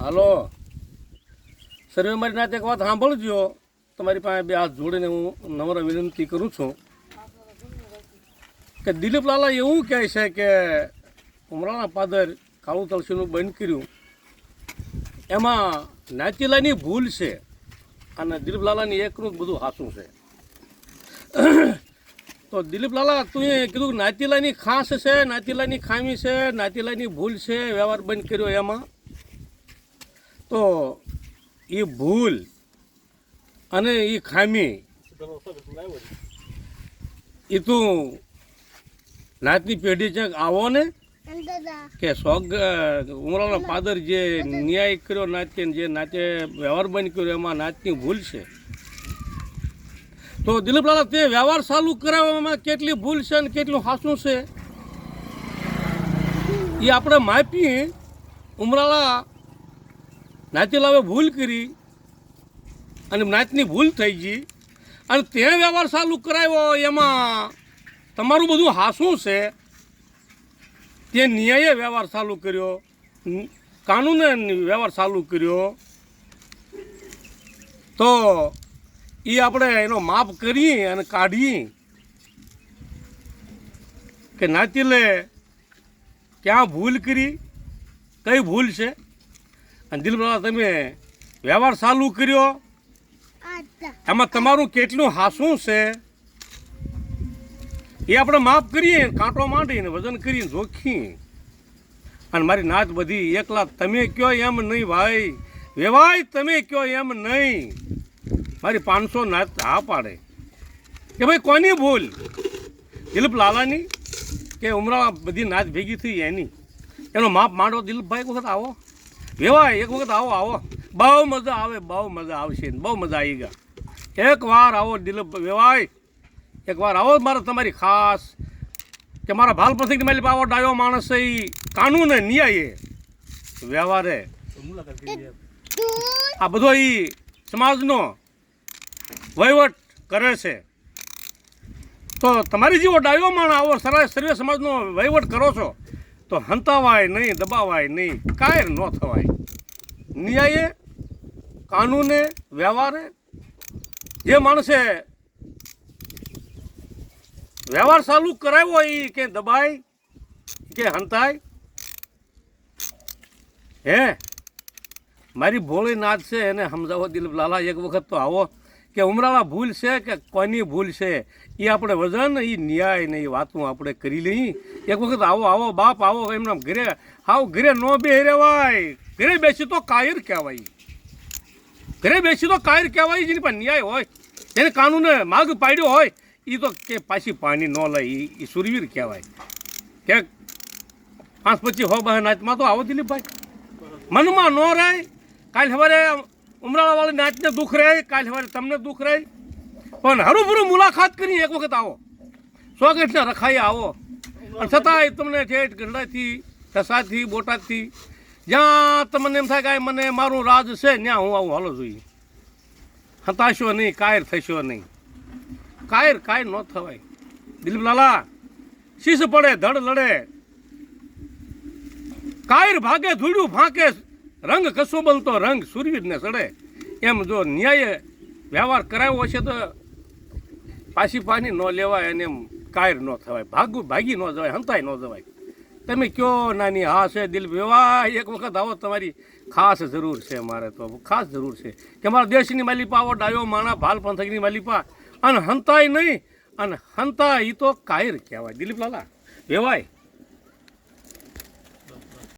હાલો. સર્વે મારી નાતે એક વાત સાંભળજો. તમારી પાસે બે હાથ જોડીને હું નમ્ર વિનંતી કરું છું. કે દિલીપ લાલા એવું કહે છે કે ઉમરાણા પાદર કાળુ તલસીનું બંધ કર્યું. એમાં નાતીલાની ભૂલ છે. અને દિલીપ લાલાની એકનું જ બધું હાસું છે. તો દિલીપ લાલા, તું કીધું નાતીલાની ખાસ છે, નાતીલાની ખામી છે, નાતીલાની ભૂલ છે, વ્યવહાર બંધ કર્યો એમાં. તો એ ભૂલ અને એ ખામી એ તું નાતની પેઢી છે, આવો ને. કે સોગ ઉમરાના પાદર જે ન્યાય કર્યો નાતે જે નાતે વ્યવહાર બંધ કર્યો, એમાં નાતની ભૂલ છે. તો દિલીપ લાલા, તે વ્યવહાર ચાલુ કરાવવામાં કેટલી ભૂલ છે અને કેટલું હાસું છે? એ આપણે માપી ઉમરાળા નાતીલાવે ભૂલ કરી અને નાતની ભૂલ થઈ ગઈ અને તે વ્યવહાર ચાલુ કરાવ્યો, એમાં તમારું બધું હાસું છે. તે ન્યાયે વ્યવહાર ચાલુ કર્યો, કાનૂને વ્યવહાર ચાલુ કર્યો. તો એ આપણે એનો માપ કરી અને કાઢીએ. કે નાતીલે ક્યાં ભૂલ કરી, કઈ ભૂલ છે? અને દિલબરા તમે વ્યવહાર ચાલુ કર્યો? એમાં તમારું કેટલું હાસું છે? એ આપણે માફ કરીએ કાંટો માંડીને વજન કરીને જોખી અને મારી નાચ બધી એકલા તમે કયો એમ નહીં ભાઈ? વેવાય તમે કયો એમ નહીં? મારી પાંચસો નાચ હા પાડે. કે ભાઈ કોની ભૂલ? દિલીપ લાલાની? કે ઉમરા બધી નાચ ભેગી થઈ એની? એનો માપ માંડો દિલીપભાઈ એક વખત આવો. વેવા એક વખત આવો આવો. બહુ મજા આવે બહુ મજા આવશે બહુ મજા આવી ગયા એક વાર આવો દિલીપ વેવાય એક વાર આવો મારે તમારી ખાસ. કે મારા ભાલ પંથકની મારી આવો ડાયો માણસ એ કાનૂન કાનૂને ન્યાયે. વ્યવહારે આ બધો એ સમાજનો વહીવટ કરે છે. તો તમારી જેવો ડાયો માણ આવો સરસ સર્વે સમાજનો વહીવટ કરો છો, તો હંતાવાય નહીં, દબાવાય નહીં કાયર ન થવાય. ન્યાયે, કાનૂને, વ્યવહારે જે માણસે વ્યવહાર ચાલુ કરાવ્યો એ કે દબાય, કે હંતાય. હે, મારી ભોળી નાથ છે, એને સમજાવો દિલ લાલા એક વખત તો આવો. કે ઉમરાળા ભૂલ છે કે કોની ભૂલ છે, એ આપણે વજન, એ ન્યાય ને એ વાતું આપણે કરી લઈ એક વખત આવો આવો બાપ, આવો એમના ઘરે આવો ઘરે ન બે રેવાય ઘરે બેસી તો કાયર કહેવાય. ઘરે બેસી તો કાયર કહેવાય, જેની પણ ન્યાય હોય, જેને કાનૂને માગ પાડ્યો હોય એ તો કે પાછી પાણી ન લે એ સુરવીર કહેવાય. કે પાંચ પચીસ હો બહે નાચમાં તો આવો દિલીપભાઈ. મનમાં ન રહે. કાલે સવારે ઉમરાળાવાળી નાચને દુઃખ રહે, કાલ સવારે તમને દુઃખ રહે. પણ હરુભરું મુલાકાત કરી એક વખત આવો. સ્વાગતને રખાઈ આવો. અને છતાંય તમને ઠેઠ ગઢડાથી ઠસાથી બોટાદથી, જ્યાં તમને એમ થાય કે મને મારું રાજ છે ત્યાં હું આવું હાલો જોઈએ. હતાશો નહીં, કાયર થશો નહીં. કાયર કાયર ન થવાય. દિલીપ લાલા, શીશ પડે, ધડ લડે. કાયર ભાગે, ધૂળ્યું ફાંકે રંગ કશો બનતો રંગ સૂરવીરને સડે. એમ જો ન્યાય વ્યવહાર કરાવ્યો છે તો પાછી પાની ન લેવાય અને એમ કાયર ન થવાય. ભાગું ભાગી ન જવાય, હંતાય ન જવાય. તમે કયો નાની હા છે, દિલ વિવાહ, એક વખત આવો તમારી ખાસ જરૂર છે મારે તો. ખાસ જરૂર છે કે મારા દેશની માલિપા આવો, ડાયો, માણા, ભાલ પંથકની માલિપા. અને હંતાય નહીં, અને હંતા એ તો કાયર કહેવાય. દિલીપ લાલા વેવાય.